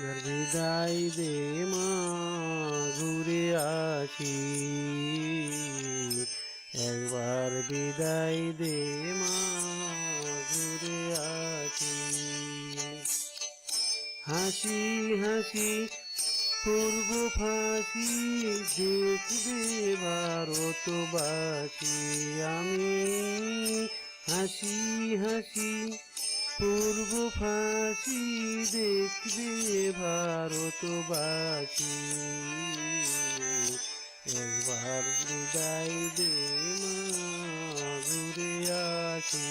বিদায় দে মা, ঘুরে আসি একবার বিদায় দে ঘুরে আসি হাসি হাসি পূর্ব ফাঁসি, দেখবে ভারতবাসী আমি হাসি হাসি পূর্ব ফাঁসি দেখবে ভারতবাসী। একবার বিদায় দে ঘুরে আসি।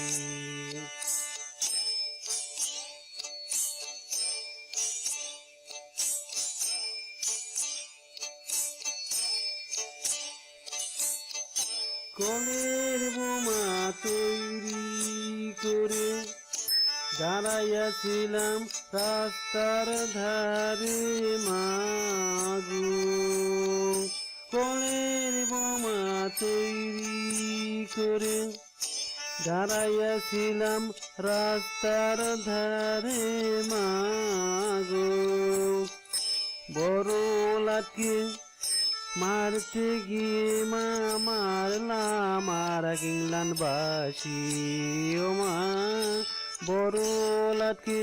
কলের বোমা তৈরি করে দাঁড়াইয়াছিলাম রাস্তার ধারে মাগো কলের বোমা তৈরি করে দাঁড়াইয়াছিলাম রাস্তার ধারে মাগো বড় লাটকে মারতে গিয়ে মা মারলাম, আর কিংলান বাসি ও মা বড় লাটকে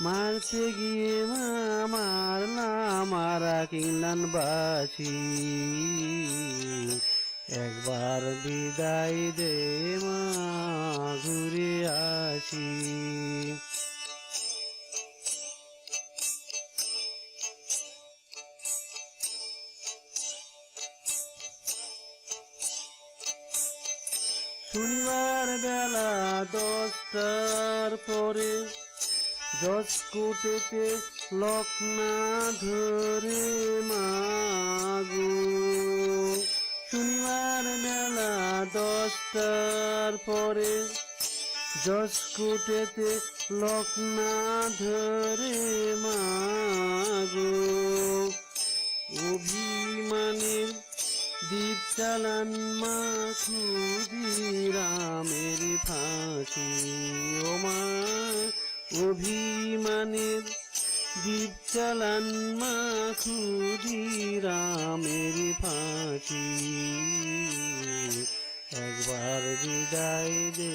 মারতে গিয়ে মা মারলাম আর কিংলান বাসি একবার বিদায় দে মা, ঘুরে আসি। শনিবার বেলা দশটার পরে জসকোটেতে লকনা ধরে মাগো। শনিবার বেলা দশটার পরে জসকোটেতে লকনা ধরে মাগো। অভিমানের দীপ চালান মা রামের ফাঁসি ও মা, অভিমানের দীপ চালান মা রামের ফাঁসি একবার বিদায় দে